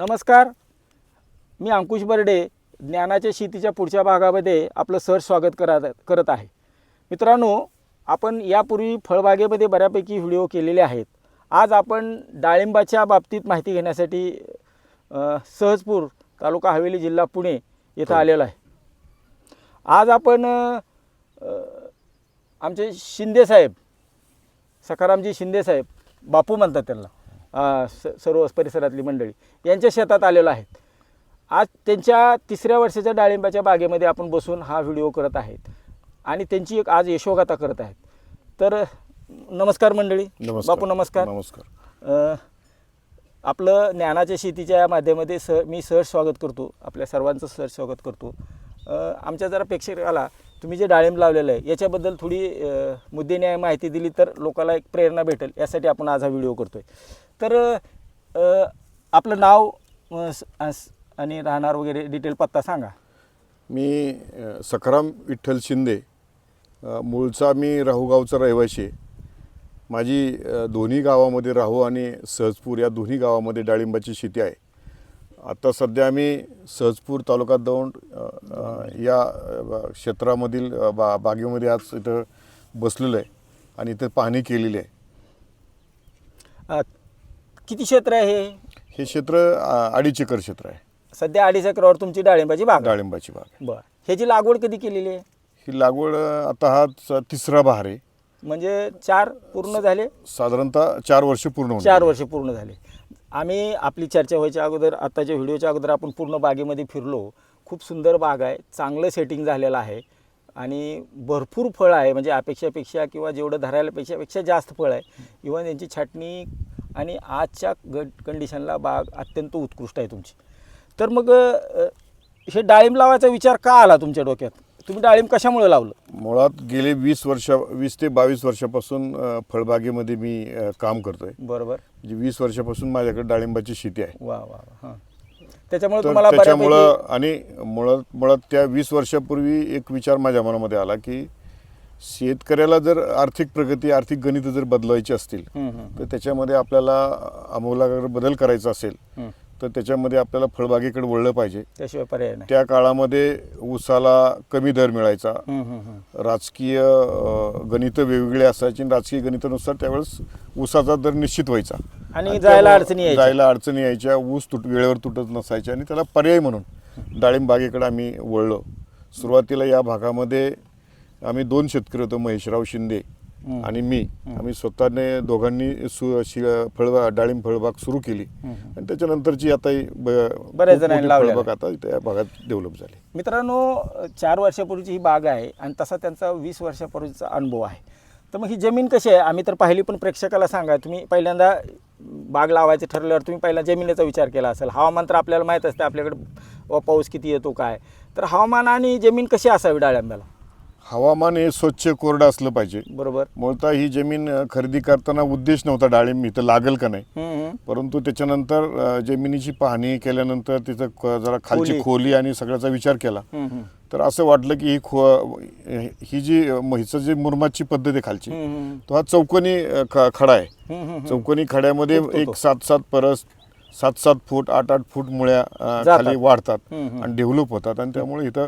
नमस्कार. मी अंकुश बर्डे ज्ञानाच्या शेतीच्या पुढच्या भागामध्ये आपलं सहज स्वागत करत करत आहे. मित्रांनो आपण यापूर्वी फळबागेमध्ये बऱ्यापैकी व्हिडिओ केलेले आहेत. आज आपण डाळिंबाच्या बाबतीत माहिती घेण्यासाठी सहजपूर तालुका हवेली जिल्हा पुणे येथं आलेलो आहे. आज आपण आमचे शिंदे साहेब सखारामजी शिंदे साहेब बापू म्हणतात त्यांना. स सर्व परिसरातली मंडळी यांच्या शेतात आलेलो आहेत. आज त्यांच्या तिसऱ्या वर्षाच्या डाळिंबाच्या बागेमध्ये आपण बसून हा व्हिडिओ करत आहेत. आणि त्यांची एक आज यशोगाथा करत आहेत. तर नमस्कार मंडळी. नमस्कार. बापू नमस्कार. नमस्कार. आपलं ज्ञानाच्या शेतीच्या या माध्यमामध्ये सह मी सहज स्वागत करतो. आपल्या सर्वांचं सहज स्वागत करतो. आमच्या जरा प्रेक्षकाला तुम्ही जे डाळिंब लावलेलं आहे याच्याबद्दल थोडी मुद्देने माहिती दिली तर लोकांना एक प्रेरणा भेटेल. यासाठी आपण आज हा व्हिडिओ करतो आहे तर अ, आपलं नाव अ, स- अस- आणि राहणार वगैरे डिटेल पत्ता सांगा. मी अ, सखाराम विठ्ठल शिंदे. अ, मूळचा मी राहुगावचा रहिवाशी आहे. माझी अ, दोन्ही गावामध्ये राहू आणि सहजपूर या दोन्ही गावामध्ये डाळिंबाची शेती आहे. आता सध्या आम्ही सहजपूर तालुका दौंड अ, अ, या अ, क्षेत्रामधील अ, बा बागेमध्ये आज इथं बसलेलो आहे आणि इथं पाहणी केलेली आहे. अ, किती क्षेत्र आहे हे? हे क्षेत्र अ, अडीच एकर क्षेत्र आहे. सध्या अडीच एकरावर तुमची डाळिंबाची बाग आहे. डाळिंबाची बाग. बरं. ह्याची लागवड कधी केलेली आहे? ही लागवड अ, आता हा च- तिसरा बहार आहे. म्हणजे चार पूर्ण झाले? साधारणतः चार वर्ष पूर्ण चार वर्ष पूर्ण झाले. आम्ही आपली चर्चा व्हायच्या अगोदर आत्ताच्या व्हिडिओच्या अगोदर आपण पूर्ण बागेमध्ये फिरलो. खूप सुंदर बाग आहे चांगलं सेटिंग झालेलं आहे. आणि भरपूर फळ आहे म्हणजे अपेक्षापेक्षा किंवा जेवढं धरायला पेक्षा पेक्षा जास्त फळ आहे. इव्हन यांची छाटणी आणि आजच्या ग कंडिशनला बाग अत्यंत उत्कृष्ट आहे तुमची. तर मग हे डाळिंब लावायचा विचार का आला तुमच्या डोक्यात? तुम्ही डाळिंब कशामुळे लावलं? मुळात गेले वीस वर्ष वीस ते बावीस वर्षापासून फळबागेमध्ये मी काम करतोय. बरोबर. म्हणजे वीस वर्षापासून माझ्याकडे डाळिंबाची शेती आहे. वा वा वा हां. त्याच्यामुळे तुम्हाला त्याच्यामुळं आणि मुळात मुळात त्या वीस वर्षापूर्वी एक विचार माझ्या मनामध्ये आला की शेतकऱ्याला जर आर्थिक प्रगती आर्थिक गणित जर बदलायची असतील तर त्याच्यामध्ये आपल्याला आमूलाग्र बदल करायचा असेल. तर त्याच्यामध्ये आपल्याला फळबागेकडे वळलं पाहिजे. त्याशिवाय पर्याय नाही. त्या काळामध्ये ऊसाला कमी दर मिळायचा. राजकीय गणितं वेगवेगळी असायची आणि राजकीय गणितानुसार त्यावेळेस ऊसाचा दर निश्चित व्हायचा. आणि जायला अडचणी. जायला अडचणी यायच्या ऊस तुट वेळेवर तुटत नसायचे आणि त्याला पर्याय म्हणून डाळिंब बागेकडे आम्ही वळलो. सुरुवातीला या भागामध्ये आम्ही दोन शेतकरी होतो महेशराव शिंदे. आणि मी. आम्ही स्वतःने दोघांनी सु शि फळबा डाळिंब फळबाग सुरू केली. आणि त्याच्यानंतरची आता बऱ्याच फळबाग आता इथं या भागात डेव्हलप झाली. मित्रांनो चार वर्षापूर्वीची ही बाग आहे आणि तसा त्यांचा वीस वर्षापूर्वीचा अनुभव आहे. तर मग ही जमीन कशी आहे? आम्ही तर पाहिली पण प्रेक्षकाला सांगा. तुम्ही पहिल्यांदा बाग लावायचं ठरल्यावर तुम्ही पहिला जमिनीचा विचार केला असेल. हवामान तर आपल्याला माहीत असतं आपल्याकडे पाऊस किती येतो काय? तर हवामान आणि जमीन कशी असावी डाळिंब्याला हवामान हे स्वच्छ कोरडं असलं पाहिजे बरोबर मुळतः ही जमीन अ, खरेदी करताना उद्देश नव्हता डाळिंब इथं लागेल का नाही हम्म, हम्म. परंतु त्याच्यानंतर अ, जमिनीची पाहणी केल्यानंतर तिथं क- जरा खालची खोली. खोली आणि सगळ्याचा विचार केला हम्म, हम्म. तर असं वाटलं की ही खो ही जी अ, म्हैसं जी मुरमाची पद्धत आहे खालची हम्म, हम्म. तो हा चौकोनी अ, ख- खडा आहे हम्म, हम्म, हम्म. चौकोनी खड्यामध्ये फुटतो तो. एक सात सात परस सात सात फूट आठ आठ फूट मुळ्या अ, जातात. खाली वाढतात हम्म, हम्म. आणि डेव्हलप होतात आणि त्यामुळे इथं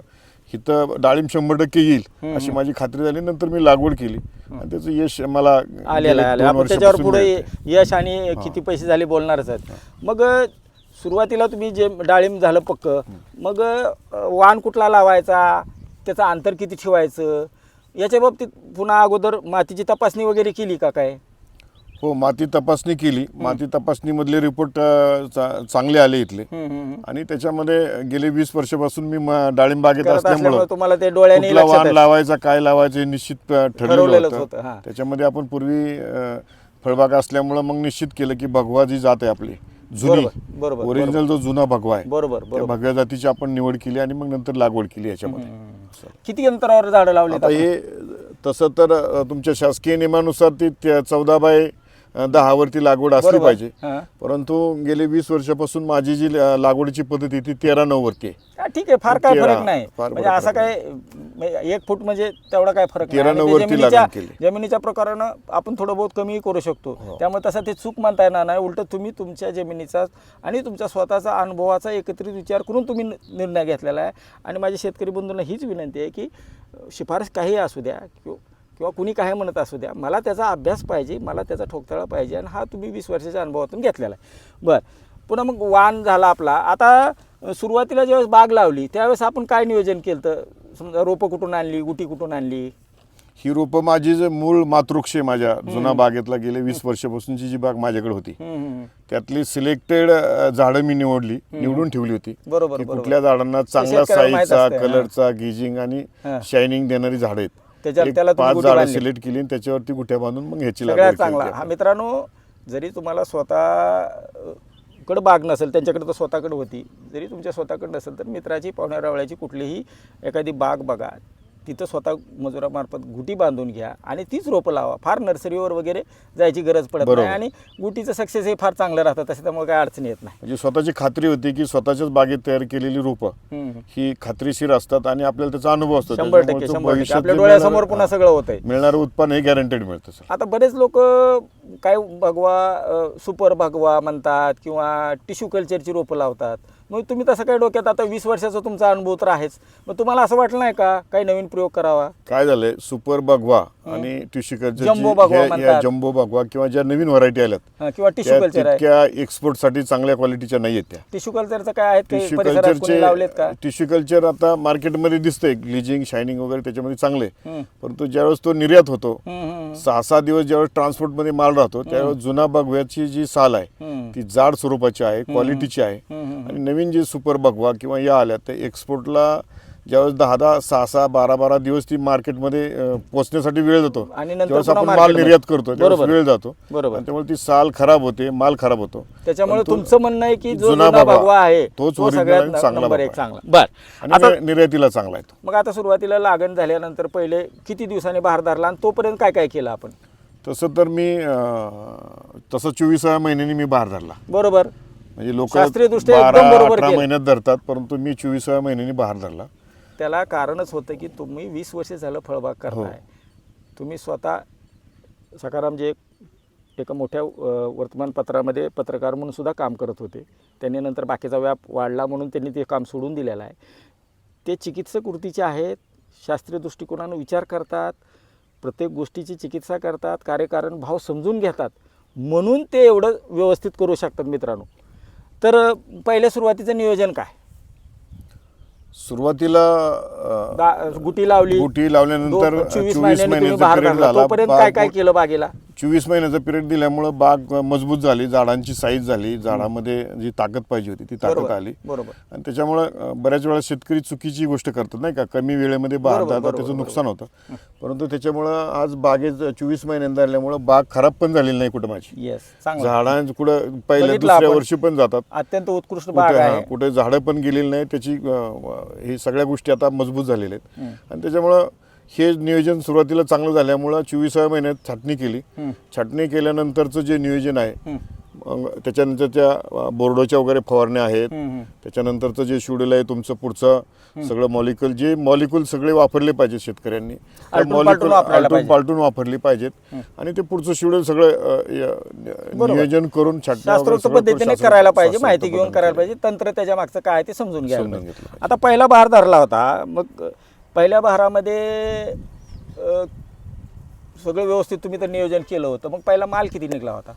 इथं डाळिंब शंभर टक्के येईल अशी माझी खात्री झाली. नंतर मी लागवड केली. आणि त्याचं यश मला आलेलं आहे आपण त्याच्यावर पुढे. यश आणि किती पैसे झाले बोलणारच आहेत. मग सुरुवातीला तुम्ही जे डाळिंब झालं पक्क मग वाण कुठला लावायचा? त्याचं अंतर किती ठेवायचं? याच्या बाबतीत पुन्हा अगोदर मातीची तपासणी वगैरे केली का काय? हो माती तपासणी केली. माती तपासणीमधले रिपोर्ट चांगले आले इथले. आणि त्याच्यामध्ये गेले वीस वर्षापासून मी डाळिंब बागेत असल्यामुळं तुम्हाला ते डोळ्याने कुठला वाण. लावायचा काय लावायचं हे निश्चित ठरवलेलंच होतं. त्याच्यामध्ये आपण पूर्वी फळबाग असल्यामुळं मग निश्चित केलं की भगवा जी जात आहे आपली जुनी बरोबर, ओरिजिनल जो जुना भगवा आहे बरोबर भगव्या जातीची आपण निवड केली आणि मग नंतर लागवड केली याच्यामध्ये. किती अंतरावर झाडं लावली हे तसं तर तुमच्या शासकीय नियमानुसार ती चौदा बाय दहावरती लागवड असली बरोबर. पाहिजे हां. परंतु गेले वीस वर्षापासून माझी जी लागवडीची पद्धती ती तेरा नऊ वरती आहे हा, ठीक आहे फार काय तेरा- फरक नाही फार म्हणजे असा काय म्हणजे एक फूट म्हणजे तेवढा काय फरक तेरा नाही. आणि ते नव्वदची जमिनीच्या लागण केली. जमिनीच्या प्रकारानं आपण थोडं बहुत कमी करू शकतो हो. त्यामुळे तसा ते चूक म्हणता येणार नाही उलट तुम्ही तुमच्या जमिनीचा आणि तुमच्या स्वतःचा अनुभवाचा एकत्रित विचार करून तुम्ही नि- निर्णय घेतलेला आहे आणि माझ्या शेतकरी बंधूंना हीच विनंती आहे की अ, शिफारस काही असू द्या किंवा किंवा कुणी काय म्हणत असू द्या मला त्याचा अभ्यास पाहिजे मला त्याचा ठोकताळा पाहिजे आणि हा तुम्ही वीस वर्षाच्या अनुभवातून घेतलेला आहे. बरं. पुन्हा मग वाण झाला आपला. आता सुरुवातीला ज्यावेळेस बाग लावली त्यावेळेस आपण काय नियोजन केलं तर समजा रोपं कुठून आणली गुटी कुठून आणली? ही रोपं माझी जे मूळ मातृक्ष आहे माझ्या जुना बागेतला गेले वीस वर्षापासूनची जी बाग माझ्याकडे होती. त्यातली सिलेक्टेड झाडं मी निवडली निवडून ठेवली होती. बरोबर. कुठल्या झाडांना चांगला साईजचा. कलरचा गेजिंग आणि. शायनिंग देणारी झाडं आहेत. त्याच्यावर एक त्याला तुम्ही पाच गुटी झाडं बांधली. सिलेक्ट केली आणि त्याच्यावरती गुठ्या बांधून मग ह्याची सगळ्यात लागवड चांगला. केली हा मित्रांनो जरी तुम्हाला स्वतः कडे बाग नसेल त्यांच्याकडे तर स्वतःकडे होती. जरी तुमच्या स्वतःकडे नसेल तर मित्राची पाहुण्या रावळ्याची कुठलीही एखादी बाग बघा. तिथं स्वतः मजुरामार्फत गुटी बांधून घ्या आणि तीच रोपं लावा. फार नर्सरीवर वगैरे जायची गरज पडत बरोबर. नाही आणि गुटीचं सक्सेस हे फार चांगलं राहतं तसं त्यामुळे काय अडचण येत नाही. म्हणजे स्वतःची खात्री होती की स्वतःच्याच बागेत तयार केलेली रोपं हम्म. ही खात्रीशीर असतात आणि आपल्याला त्याचा अनुभव असतो. शंभर टक्के त्याच्यामुळे तो शंभर टक्के. भविष्यात आपल्या डोळ्यासमोर मिळणारं- पुन्हा सगळं होतंय. मिळणारं उत्पन्न हे गॅरंटेड मिळतं सर आता बरेच लोक काय भगवा अ, सुपर भगवा म्हणतात किंवा टिश्यू कल्चरची रोपं लावतात. मग तुम्ही तसं काय डोक्यात? आता वीस वर्षाचा तुमचा अनुभव तर आहेच. मग तुम्हाला असं वाटलं नाही का? काही नवीन प्रयोग करावा? काय झालंय? सुपर बगवा आणि टिश्यू जम्बो म्हणतात. जम्बो भगवा किंवा ज्या नवीन व्हरायटी आल्यात हा, किंवा टिश्यू त्या कल्चर आहे. तितक्या एक्सपोर्टसाठी चांगल्या क्वालिटीच्या नाही आहेत त्या. टिश्यू कल्चरचं काय आहेत काही टिश्यू परिसरात कोणी लावलेत का? कल्चरचे टिश्यू कल्चर आता मार्केटमध्ये दिसतंय. ग्लिजिंग शायनिंग वगैरे त्याच्यामध्ये चांगले. हम्म. परंतु ज्यावेळेस तो निर्यात होतो हम्म, हम्म, सहा सहा दिवस ज्यावेळेस ट्रान्सपोर्टमध्ये माल राहतो त्यावेळेस जुना भगव्याची जी साल आहे हम्म. ती जाड स्वरूपाची आहे क्वालिटीची आहे हम्म, हम्म. आणि नवीन जे सुपर भगवा किंवा या आल्या ते एक्सपोर्टला ज्यावेळेस दहा दहा सहा सहा बारा बारा दिवस ती मार्केटमध्ये पोहोचण्यासाठी वेळ जातो आणि नंतर ज्यावेळेस पुन्हा आपण माल. निर्यात करतो त्यावेळेस बरोबर. वेळ जातो. बरोबर. आणि त्यामुळे ती साल खराब होते माल खराब होतो. त्याच्यामुळे पण तो तुमचं म्हणणं आहे की जो जुना जुना भगवा, भगवा आहे तोच तो original सगळ्यात आणि चांगला नंबर भगवा एक आहे. चांगला. बर. आणि आता निर्यातीला चांगला आहे तो. मग आता सुरुवातीला लागण झाल्यानंतर पहिले किती दिवसांनी बहार धरला आणि तोपर्यंत काय काय केलं आपण? तसं तर मी अं, तसं चोवीसाव्या महिन्यानी मी बाहेर धरला. बरोबर. म्हणजे लोक शास्त्रीयदृष्ट्या बारा एकदम बरोबर अठरा केलं. महिन्यात धरतात परंतु मी चोवीसाव्या महिन्यानी बाहेर धरला. त्याला कारणच होतं की तुम्ही वीस वर्ष झालं फळबाग करताय. हो. तुम्ही स्वतः सकाराम जे एका मोठ्या अ, वर्तमानपत्रामध्ये पत्रकार म्हणून सुद्धा काम करत होते. त्यांनी नंतर बाकीचा व्याप वाढला म्हणून त्यांनी ते काम सोडून दिलेलं आहे. ते चिकित्सक वृत्तीचे आहेत शास्त्रीय दृष्टिकोनानं विचार करतात प्रत्येक गोष्टीची चिकित्सा करतात कार्यकारण भाव समजून घेतात म्हणून ते एवढं व्यवस्थित करू शकतात मित्रांनो. तर पहिल्या सुरुवातीचं नियोजन काय? सुरुवातीला दा- गुटी लावली. गुटी लावल्यानंतर दो- चोवीस चोवीस महिन्यांनी तुम्ही महिन्याचा बाहेर पिरियड काढला झाला. तोपर्यंत काय काय केलं बागेला? चोवीस महिन्याचा पिरियड दिल्यामुळं बाग मजबूत झाली झाडांची साईज झाली झाडामध्ये जी ताकद पाहिजे होती ती ताकद आली. बरोबर. आणि त्याच्यामुळं बऱ्याच वेळा शेतकरी चुकीची गोष्ट करतात नाही का? कमी वेळेमध्ये बाहेर बरोबर, त्याचं. नुकसान होतं. परंतु त्याच्यामुळं आज बागेत चोवीस महिन्यांदा आल्यामुळं बाग खराब पण झालेली नाही कुठं माझी येस चांगलं. झाडां कुठं पहिल्या बघितलं दुसऱ्या आपण. वर्षी पण जातात. अत्यंत उत्कृष्ट बाग कुठे हा, आहे. कुठे झाडं पण गेलेली नाही त्याची अं, हे सगळ्या गोष्टी आता मजबूत झालेल्या आहेत. आणि त्याच्यामुळं हे नियोजन सुरुवातीला चांगलं झाल्यामुळं चोवीसाव्या महिन्यात छाटणी केली. छाटणी केल्यानंतरचं जे नियोजन आहे त्याच्यानंतरच्या अं, बोर्डोच्या वगैरे फवारण्या आहेत. त्याच्यानंतरचं जे शेड्यूल आहे तुमचं पुढचं सगळं मॉलिक्युल जे मॉलिक्युल सगळे वापरले पाहिजेत शेतकऱ्यांनी त्या आलटून molecule पालटून. पालटून वापरली पाहिजेत आणि ते पुढचं शेड्यूल सगळं. नियोजन करून शास्त्रोक्त पद्धतीने करायला पाहिजे माहिती घेऊन करायला. पाहिजे तंत्र त्याच्या मागचं काय ते समजून पाहिजे. आता पहिला बहार धरला होता मग पहिल्या बहारामध्ये अ, सगळं व्यवस्थित तुम्ही तर नियोजन केलं होतं. मग पहिला माल किती निघला होता?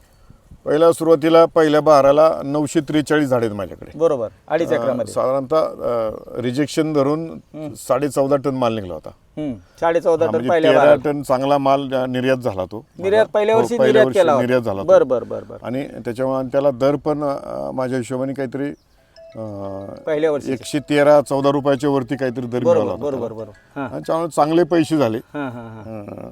पहिला सुरुवातीला पहिल्या बहाराला नऊशे त्रेचाळीस झाडे आहेत माझ्याकडे. बरोबर. अडीच अं, एकरामध्ये. साधारणतः रिजेक्शन धरून साडे चौदा टन माल निघाला होता. हम्म. साडे चौदा हा, टन म्हणजे पहिल्या तेरा. टन चांगला माल अं, निर्यात झाला तो. निर्यात पहिल्या हो, वर्षी पहिल्या निर्यात केला निर्यात झाला होता तो. बर बर बर बर. आणि त्याच्यामुळे त्याला दर पण अं, माझ्या हिशोबाने काहीतरी पहिल्या वर्षी एकशे तेरा चौदा रुपयाच्या वरती काहीतरी दर मिळाला बरोबर होता. बरोबर त्याला. बरोबर. हां. आणि त्यामुळे चांगले पैसे झाले. हां हां हां. अं,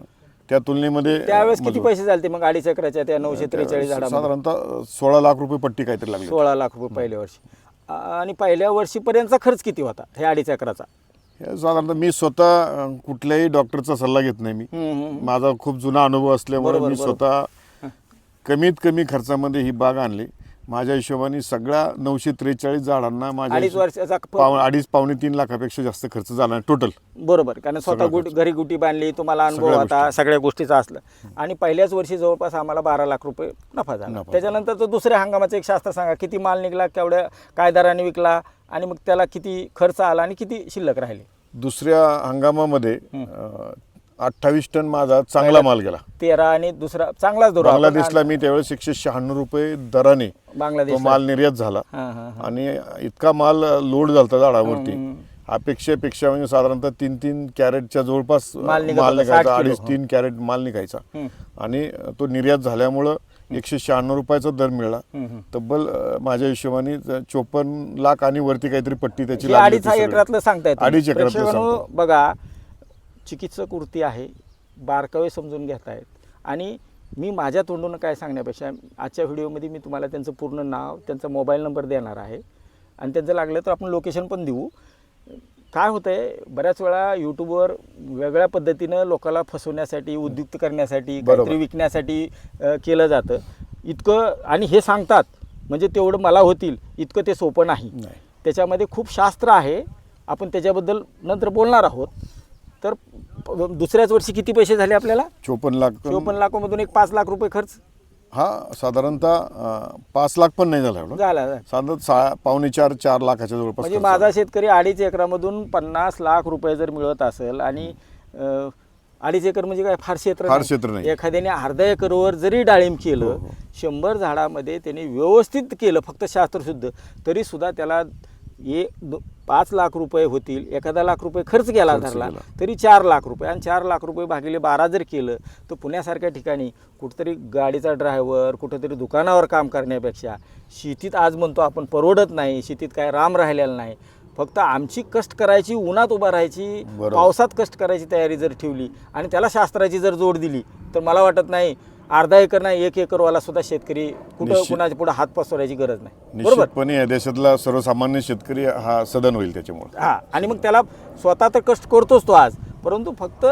त्या तुलनेमध्ये त्यावेळेस किती. पैसे झाले मग अडीच एकराच्या त्या नऊशे त्रेचाळीस झाडामध्ये? साधारणतः सोळा लाख रुपये पट्टी काहीतरी लागली सोळा लाख रुपये पहिल्या वर्षी. आ- आणि पहिल्या वर्षीपर्यंतचा खर्च किती होता? हे अडीच एकराचा हे साधारणतः मी स्वतः अं, कुठल्याही डॉक्टरचा सल्ला घेत नाही मी. हम्म, हम्म. माझा खूप जुना अनुभव असल्यामुळे बरोबर, मी बरोबर. स्वतः कमीत कमी खर्चामध्ये ही बाग आणली. माझ्या हिशोबाने सगळ्या नऊशे त्रेचाळीस झाडांना माझ्या अडीच वर्षाचा प- पाव अडीच पावणे तीन लाखापेक्षा जास्त खर्च झाला टोटल बरोबर कारण स्वतः गुट. घरी गुटी बांधली तुम्हाला अनुभव सगळ्या होता गोष्टी. सगळ्या गोष्टीचा असलं आणि पहिल्याच वर्षी जवळपास आम्हाला बारा लाख रुपये नफा झाला नफा. त्याच्यानंतर तो दुसऱ्या हंगामाचं एक शास्त्र सांगा किती माल निघला केवढ्या काय दराने विकला आणि मग त्याला किती खर्च आला आणि किती शिल्लक राहिले दुसऱ्या हंगामामध्ये अठ्ठावीस टन माझा चांगला माल गेला तेरा आणि दुसरा चांगलाच धरू. बांगलादेशला मी त्यावेळेस एकशे शहाण्णव रुपये दराने तो बांगलादेश माल निर्यात झाला हां हां हां आणि इतका माल लोड झालता झाडावरती अपेक्षेपेक्षा म्हणजे साधारणतः तीन तीन कॅरेटच्या जवळपास माल निघत माल होता, 60 निघायचा किलो. अडीच तीन कॅरेट माल निघायचा हम्म. आणि तो निर्यात झाल्यामुळं एकशे शहाण्णव रुपयाचा दर मिळाला हम्म, हम्म. तब्बल अं, माझ्या हिशोबाने चोपन्न लाख आणि वरती काहीतरी पट्टी त्याची हे लागली अडीच होती सगळी. एकरातलं सांगताय तुम्ही. अडीच एकरातलं प्रेक्षकांनो, सांगतो. बघा चिकित्सक वृत्ती आहे बारकावे समजून घेतायत. आणि मी माझ्या तोंडून काय सांगण्यापेक्षा आजच्या व्हिडिओमध्ये मी तुम्हाला त्यांचं पूर्ण नाव त्यांचा मोबाईल नंबर देणार आहे. आणि त्यांचं लागलं तर आपण लोकेशन पण देऊ. काय होतं आहे बऱ्याच वेळा यूट्यूबवर वेगळ्या पद्धतीनं लोकांना फसवण्यासाठी उद्युक्त करण्यासाठी. काहीतरी विकण्यासाठी केलं जातं. इतकं आणि हे सांगतात म्हणजे तेवढं मला होतील इतकं ते सोपं नाही. त्याच्यामध्ये खूप शास्त्र आहे. आपण त्याच्याबद्दल नंतर बोलणार आहोत. तर दुसऱ्याच वर्षी किती पैसे झाले आपल्याला चोपन्न लाख चोपन्न लाखामधून एक पाच लाख रुपये खर्च हा साधारणतः पाच लाख पण नाही झाला झाला साधारण सा पावणे चार चार लाखाच्या जवळपास म्हणजे माझा. शेतकरी अडीच एकरामधून पन्नास लाख रुपये जर मिळवत असेल आणि अडीच एकर म्हणजे काय फार क्षेत्र फार क्षेत्र नाही. एखाद्याने अर्धा एकरवर जरी डाळिंब केलं हो, हो. शंभर झाडामध्ये त्याने व्यवस्थित केलं फक्त शास्त्रशुद्ध तरी सुद्धा त्याला ये दो- पाच लाख रुपये होतील एखादा लाख रुपये खर्च केला धरला. तरी चार लाख रुपये आणि चार लाख रुपये भागिले बारा जर केलं तर पुण्यासारख्या ठिकाणी कुठंतरी गाडीचा ड्रायव्हर कुठंतरी दुकानावर काम करण्यापेक्षा शेतीत आज म्हणतो आपण परवडत नाही शेतीत काय राम राहिलेला नाही फक्त आमची कष्ट करायची उन्हात उभा राहायची. पावसात कष्ट करायची तयारी जर ठेवली आणि त्याला शास्त्राची जर जोड दिली तर मला वाटत नाही अर्धा एकर नाही एक एकरवाला सुद्धा शेतकरी कुठं निश्चित. कुणाच्या पुढे हात पसरायची गरज नाही बरोबर निश्चितपणे या देशातला सर्वसामान्य शेतकरी हा सदन होईल त्याच्यामुळे हा आणि मग त्याला स्वतः तर कष्ट करतोच तो आज परंतु फक्त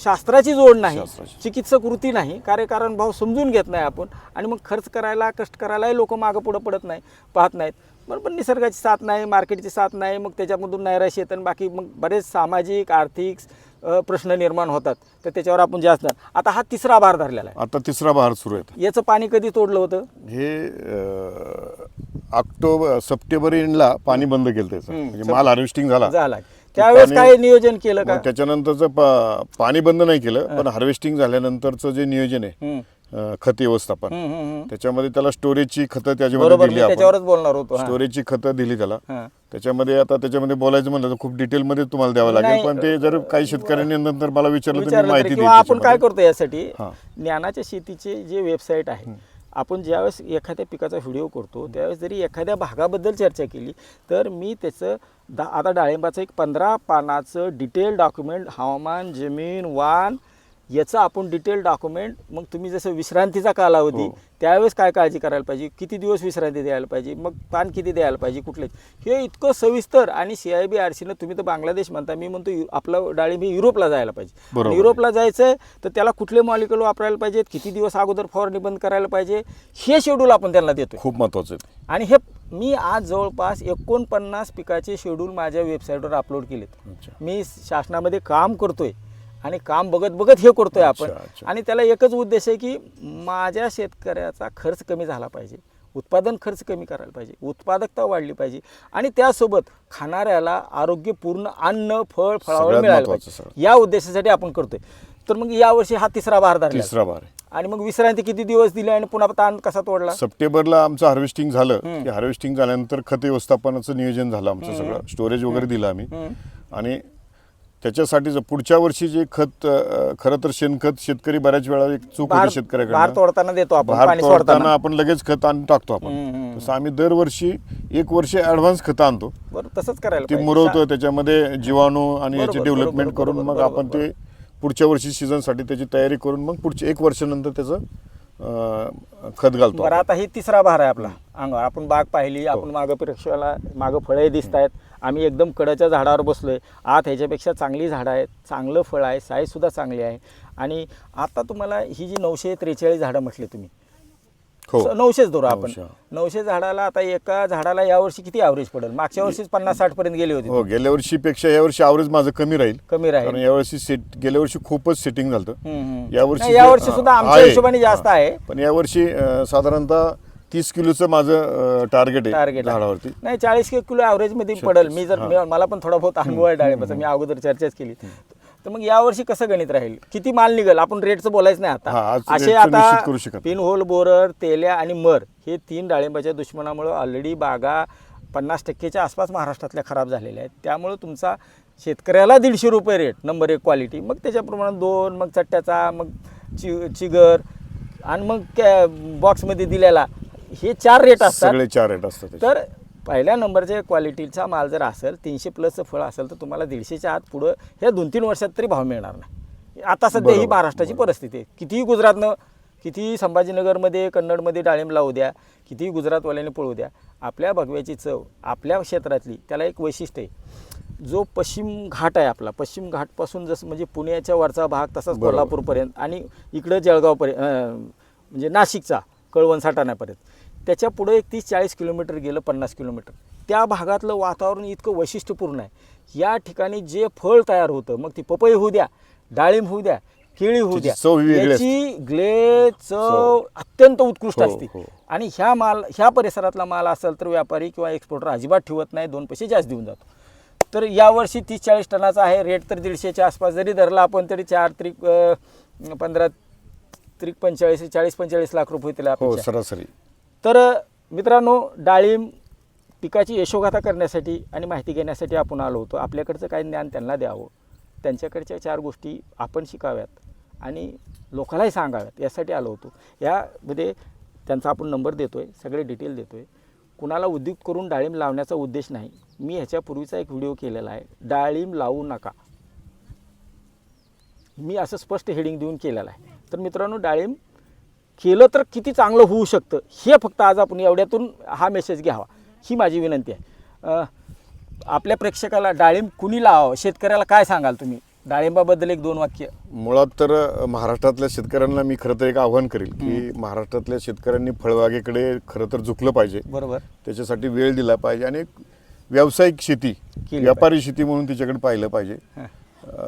शास्त्राची जोड नाही शास्त्राची. चिकित्सक वृत्ती नाही कार्यकारण भाव समजून घेत नाही आपण आणि मग खर्च करायला कष्ट करायलाही लोक मागं पुढं पडत नाही पाहत नाहीत बरोबर निसर्गाची साथ नाही मार्केटची साथ नाही मग त्याच्यामधून नैराश्य येतं आणि बाकी मग बरेच सामाजिक आर्थिक अ, प्रश्न निर्माण होतात. तर त्याच्यावर आपण जास्त आता हा तिसरा भार धरलेला आहे. आता तिसरा बहार सुरू आहे. याचं पाणी कधी तोडलं होतं? हे अं, ऑक्टोबर सप्टेंबर एंडला पाणी बंद केलं त्याचं. म्हणजे माल हार्वेस्टिंग झाला. झाला. त्यावेळेस काय नियोजन केलं का? त्याच्यानंतरचं प- पाणी बंद नाही केलं पण हार्वेस्टिंग झाल्यानंतरचं जे नियोजन आहे हम्म. खत व्यवस्थापन हम्म, हम्म, हम्म. त्याच्यामध्ये त्याला स्टोरेजची खतं त्याच्यामध्ये मी दिली आपण त्याच्यावरच बोलणार होतो हा. स्टोरेजची खतं दिली त्याला हा. त्याच्यामध्ये आता त्याच्यामध्ये बोलायचं म्हणलं तर खूप डिटेलमध्ये तुम्हाला द्यावं लागेल नाही, पण ते जर काही शेतकऱ्यांनी नंतर मला विचारलं तर मी विचारलं माहिती किंवा आपण काय त्याच्यामध्ये. करतो यासाठी हां. ज्ञानाच्या शेतीचे जे वेबसाईट आहे आपण ज्यावेळेस एखाद्या पिकाचा व्हिडिओ करतो त्यावेळेस जरी एखाद्या भागाबद्दल चर्चा केली तर मी त्याचं दा आता डाळिंबाचं एक पंधरा पानाचं डिटेल डॉक्युमेंट हवामान जमीन वान याचं आपण डिटेल डॉक्युमेंट मग तुम्ही जसं विश्रांतीचा कालावधी हो. त्यावेळेस काय काळजी करायला पाहिजे? किती दिवस विश्रांती द्यायला पाहिजे? मग पान किती द्यायला पाहिजे? कुठले? हे इतकं सविस्तर आणि सी आय बी आर सीनं तुम्ही तर बांगलादेश म्हणता मी म्हणतो आपलं डाळिंब हे युरोपला जायला पाहिजे. युरोपला जायचं आहे तर त्याला कुठले मॉलिक्युल वापरायला पाहिजेत? किती दिवस अगोदर फवारणी बंद करायला पाहिजे? हे शेड्यूल आपण त्यांना देतोय. खूप महत्वाचं. आणि हे मी आज जवळपास एकोणपन्नास पिकाचे शेड्यूल माझ्या वेबसाईटवर अपलोड केलेत. मी शासनामध्ये काम करतोय. आणि काम बघत बघत हे करतोय आपण. आणि त्याला एकच उद्देश आहे की माझ्या शेतकऱ्याचा खर्च कमी झाला पाहिजे. उत्पादन खर्च कमी करायला पाहिजे. उत्पादकता वाढली पाहिजे. आणि त्यासोबत खाणाऱ्याला आरोग्यपूर्ण अन्न फळ फळावळ मिळालं महत्त्वाचं पाहिजे. या उद्देशासाठी आपण करतोय. तर मग यावर्षी हा तिसरा भार धरला. तिसरा भार आणि मग विश्रांती किती दिवस दिली आणि पुन्हा ताण कसा तोडला? सप्टेंबरला आमचं हार्वेस्टिंग झालं. की हार्वेस्टिंग झाल्यानंतर खत व्यवस्थापनाचं नियोजन झालं आमचं सगळं. स्टोरेज वगैरे दिलं आम्ही. आणि त्याच्यासाठी जर पुढच्या वर्षी जे खत अं, खरं तर शेणखत शेतकरी बऱ्याच वेळा एक चूक भार होती भार शेतकऱ्याकडे तोडताना देतो आपण भार पाणी तोडताना आपण लगेच खत आणून टाकतो हम्म, आपण. हम्म. तसं आम्ही दरवर्षी एक वर्ष ऍडव्हान्स खतं आणतो. तसंच करायला ते पाहिजे. मुरवतो त्याच्यामध्ये जीवाणू आणि याचे बरोबर, डेव्हलपमेंट बरोबर, करून मग बरोबर, आपण ते पुढच्या वर्षी सीझनसाठी त्याची तयारी करून मग पुढचे एक वर्षानंतर त्याचं अं, खत घालतो बरं आता ही तिसरा भार आहे आपला अंगावर. आपण बाग पाहिली हो. आपण मागं प्रेक्षकाला मागं फळे दिसत आहेत आम्ही एकदम कडाच्या झाडावर बसलोय आत ह्याच्यापेक्षा चांगली झाडं आहेत चांगलं फळ आहे साईज सुद्धा चांगली आहे आणि आता तुम्हाला ही जी नऊशे त्रेचाळीस झाडं म्हटली तुम्ही हो. नऊशेच धरू आपण नऊशे. झाडाला आता एका झाडाला यावर्षी किती ॲव्हरेज पडेल मागच्या वर्षीच पन्नास साठ पर्यंत गेली होती हो गेल्या वर्षीपेक्षा यावर्षी ॲव्हरेज माझं कमी राहील कमी राहील कारण यावर्षी सेट गेल्या वर्षी खूपच सेटिंग झालं. यावर्षी यावर्षी सुद्धा आमच्या आहे. हिशोबाने जास्त. आहे पण यावर्षी साधारणतः तीस किलोचं माझं टार्गेट आहे टार्गेट झाडावरती. नाही चाळीस किलो ॲव्हरेजमध्ये पडेल. मी जर मी- मला पण थोडा बहुत अनुभव आहे डाळिंबाचा. मी अगोदर चर्चाच केली. तर मग यावर्षी कसं गणित राहील? किती माल निघेल? आपण रेटचं बोलायचं नाही हा, आज आता असे रेटचं निश्चित करू आता नाही. पिन होल बोरर तेल्या आणि मर हे तीन डाळिंबाच्या दुश्मनामुळे ऑलरेडी बागा पन्नास टक्केच्या आसपास महाराष्ट्रातल्या खराब झालेल्या आहेत. त्यामुळे तुमचा शेतकऱ्याला दीडशे रुपये रेट नंबर एक क्वालिटी मग त्याच्याप्रमाणे दोन मग चट्ट्याचा मग चि चिगर आणि मग कॅ बॉक्समध्ये दिलेला हे चार रेट असतात. सगळे चार रेट असतात त्याचे. तर पहिल्या नंबरच्या क्वालिटीचा माल जर असेल तीनशे प्लसचं फळ असेल तर तुम्हाला दीडशेच्या आत पुढं ह्या दोन तीन वर्षात तरी भाव मिळणार नाही. आता सध्या ही बरोबर, महाराष्ट्राची परिस्थिती आहे. कितीही गुजरातनं कितीही संभाजीनगरमध्ये कन्नडमध्ये डाळिंब लावू द्या कितीही गुजरातवाल्याने पळू द्या आपल्या भगव्याची चव आपल्या क्षेत्रातली त्याला एक वैशिष्ट्य आहे. जो पश्चिम घाट आहे आपला पश्चिम घाटपासून जसं म्हणजे पुण्याच्या वरचा भाग तसाच बरोबर. कोल्हापूरपर्यंत आणि इकडं जळगावपर्यंत अं, म्हणजे नाशिकचा कळवण साठाण्यापर्यंत त्याच्या पुढे एक तीस चाळीस किलोमीटर गेलं पन्नास किलोमीटर त्या भागातलं वातावरण इतकं वैशिष्ट्यपूर्ण आहे या ठिकाणी जे फळ तयार होतं मग ती पपई होऊ द्या डाळिंब होऊ द्या केळी होऊ त्याची द्या चव वेगळी असते. याची ग्ले चव. अत्यंत उत्कृष्ट हो, असते हो. आणि ह्या माल ह्या परिसरातला माल असेल तर व्यापारी किंवा एक्सपोर्टर अजिबात ठेवत नाही दोन पैसे जास्त देऊन जातो तर यावर्षी तीस चाळीस टनाचा आहे रेट तर दीडशेच्या आसपास जरी धरला आपण तरी चार त्रिक पंधरा त्रिक पंचेचाळीस चाळीस पंचेचाळीस लाख रुपये त्याला हो अपेक्षा आहे. सरासरी. तर मित्रांनो डाळिंब पिकाची यशोगाथा करण्यासाठी आणि माहिती घेण्यासाठी आपण आलो होतो. आपल्याकडचं काही ज्ञान त्यांना द्यावं. त्यांच्याकडच्या चार गोष्टी आपण शिकाव्यात आणि लोकांनाही सांगाव्यात यासाठी आलो होतो. यामध्ये त्यांचा आपण नंबर देतो आहे सगळे डिटेल देतो आहे कुणाला उद्युक्त करून डाळिंब लावण्याचा उद्देश नाही. मी ह्याच्यापूर्वीचा एक व्हिडिओ केलेला आहे. डाळिंब लावू नका. मी असं स्पष्ट हेडिंग देऊन केलेलं आहे. तर मित्रांनो डाळिंब केलं तर किती चांगलं होऊ शकतं? हे फक्त आज आपण एवढ्यातून हा मेसेज घ्यावा. ही माझी विनंती आहे. आपल्या प्रेक्षकाला डाळिंब कुणी लावावं? शेतकऱ्याला काय सांगाल तुम्ही? डाळिंबाबद्दल एक दोन वाक्य. मुळात तर महाराष्ट्रातल्या शेतकऱ्यांना मी खरं तर एक आव्हान करेल की महाराष्ट्रातल्या शेतकऱ्यांनी फळबागेकडे खरं तर झुकलं पाहिजे. बरोबर. त्याच्यासाठी वेळ दिला पाहिजे आणि व्यावसायिक शेती व्यापारी शेती म्हणून तिच्याकडे पाहिलं पाहिजे.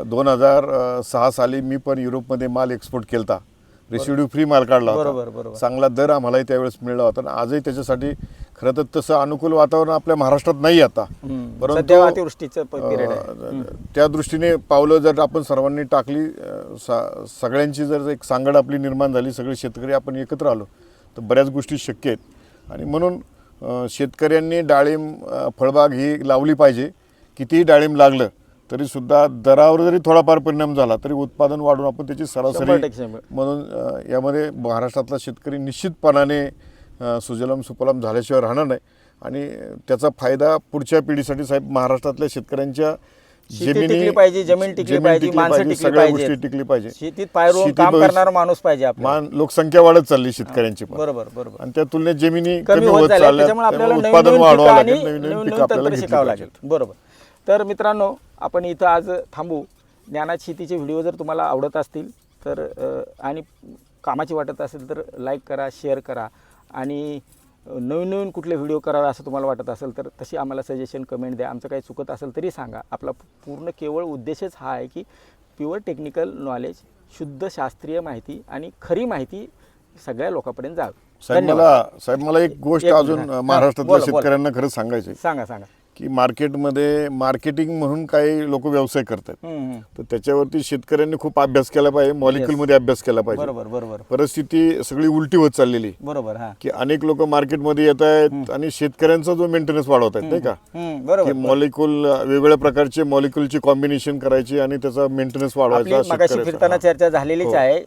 दोन हजार सहा साली मी पण युरोपमध्ये माल एक्सपोर्ट केलता. रेसिड्यू फ्री माल काढला होता. बरोबर. चांगला दर आम्हालाही त्यावेळेस मिळला होता. आणि आजही त्याच्यासाठी खरं तर तसं अनुकूल वातावरण आपल्या महाराष्ट्रात नाही आता. अं, त्या दृष्टीने पावलं जर आपण सर्वांनी टाकली सगळ्यांची जर एक सांगड आपली निर्माण झाली सगळे शेतकरी आपण एकत्र आलो तर बऱ्याच गोष्टी शक्य आहेत. आणि म्हणून शेतकऱ्यांनी डाळिंब फळबाग ही लावली पाहिजे. कितीही डाळिंब लागलं तरी सुद्धा दरावर जरी थोडाफार परिणाम झाला तरी उत्पादन वाढून आपण त्याची सरासरी. म्हणून यामध्ये महाराष्ट्रातला शेतकरी निश्चितपणाने सुजलाम सुफलाम झाल्याशिवाय राहणार नाही. आणि त्याचा फायदा पुढच्या पिढीसाठी साहेब महाराष्ट्रातल्या शेतकऱ्यांच्या शेती टिकली पाहिजे, जमीन टिकली पाहिजे, माणसं सगळ्या. गोष्टी टिकली पाहिजे. शेतीत काम करणारा माणूस पाहिजे मान लोकसंख्या वाढत चालली शेतकऱ्यांची बरोबर बरोबर. आणि त्या तुलनेत जमिनी कमी होत चालल्या उत्पादन वाढवावं लागेल नवीन नवीन पिकं आपल्याला शिकावं. लागेल. बरोबर. तर मित्रांनो आपण इथं आज थांबू. ज्ञानात शेतीचे व्हिडिओ जर तुम्हाला आवडत असतील तर आणि कामाची वाटत असेल तर लाईक करा शेअर करा. आणि नवीन नवीन कुठले व्हिडिओ करावे असं तुम्हाला वाटत असेल तर तशी आम्हाला सजेशन कमेंट द्या. आमचं काही चुकत असेल तरी सांगा. आपला पूर्ण केवळ उद्देशच हा आहे की प्युअर टेक्निकल नॉलेज शुद्ध शास्त्रीय माहिती आणि खरी माहिती सगळ्या लोकांपर्यंत जावी. साहेब. मला साहेब मला एक गोष्ट अजून महाराष्ट्रातल्या. शेतकऱ्यांना खरं सांगायचं सांगा सांगा. की मार्केटमध्ये मार्केटिंग म्हणून काही लोक व्यवसाय करतात. तर त्याच्यावरती शेतकऱ्यांनी खूप अभ्यास केला पाहिजे मॉलिक्युलमध्ये अभ्यास केला पाहिजे बरोबर बरोबर परिस्थिती सगळी उलटी होत चाललेली आहे. बरोबर हा की अनेक लोक मार्केटमध्ये येत आहेत आणि शेतकऱ्यांचा जो मेंटेनन्स वाढवत आहेत नाही का बरोबर मॉलिक्युल वेगवेगळ्या प्रकारचे मॉलिक्युलची कॉम्बिनेशन करायची आणि त्याचा मेंटेनन्स वाढवायचा. फिरताना. चर्चा झालेलीच हो. आहे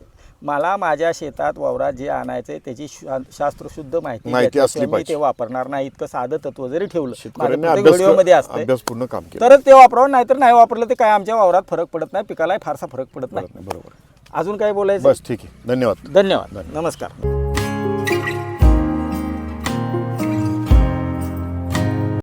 मला माझ्या शेतात वावरात जे आणायचंय त्याची शा- शास्त्रशुद्ध माहिती माहिती घेतल्याशिवाय असली मी पाहिजे. ते वापरणार नाही इतकं साधं तत्व जरी ठेवलं शेतकऱ्यांनी माझं प्रत्येक व्हिडिओमध्ये असतं अभ्यासपूर्ण काम केलं. तरच ते वापरावं नाहीतर नाही वापरलं ते काय आमच्या वावरात फरक पडत नाही पिकालाही फारसा फरक पडत नाही. बरोबर. अजून काय बोलायचं बस ठीक आहे. धन्यवाद. धन्यवाद. नमस्कार.